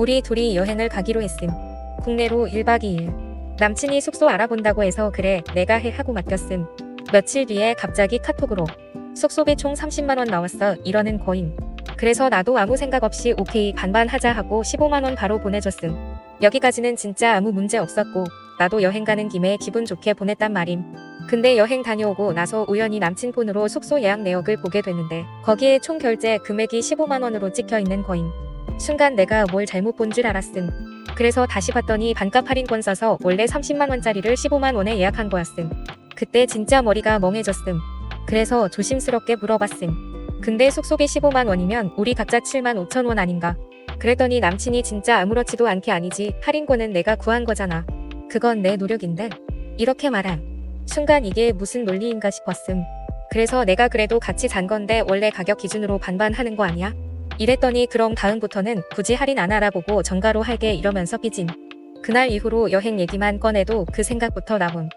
우리 둘이 여행을 가기로 했음. 국내로 1박 2일. 남친이 숙소 알아본다고 해서 그래 내가 해 하고 맡겼음. 며칠 뒤에 갑자기 카톡으로 숙소비 총 30만원 나왔어 이러는 거임. 그래서 나도 아무 생각 없이 오케이 반반 하자 하고 15만원 바로 보내줬음. 여기까지는 진짜 아무 문제 없었고 나도 여행 가는 김에 기분 좋게 보냈단 말임. 근데 여행 다녀오고 나서 우연히 남친 폰으로 숙소 예약 내역을 보게 됐는데 거기에 총 결제 금액이 15만 원으로 찍혀 있는 거임. 순간 내가 뭘 잘못 본 줄 알았음. 그래서 다시 봤더니 반값 할인권 써서 원래 30만 원짜리를 15만 원에 예약한 거였음. 그때 진짜 머리가 멍해졌음. 그래서 조심스럽게 물어봤음. 근데 숙소비 15만 원이면 우리 각자 7만 5천 원 아닌가? 그랬더니 남친이 진짜 아무렇지도 않게 아니지 할인권은 내가 구한 거잖아. 그건 내 노력인데. 이렇게 말함. 순간 이게 무슨 논리인가 싶었음. 그래서 내가 그래도 같이 잔 건데 원래 가격 기준으로 반반 하는 거 아니야? 이랬더니 그럼 다음부터는 굳이 할인 안 알아보고 정가로 할게 이러면서 삐짐. 그날 이후로 여행 얘기만 꺼내도 그 생각부터 나옴.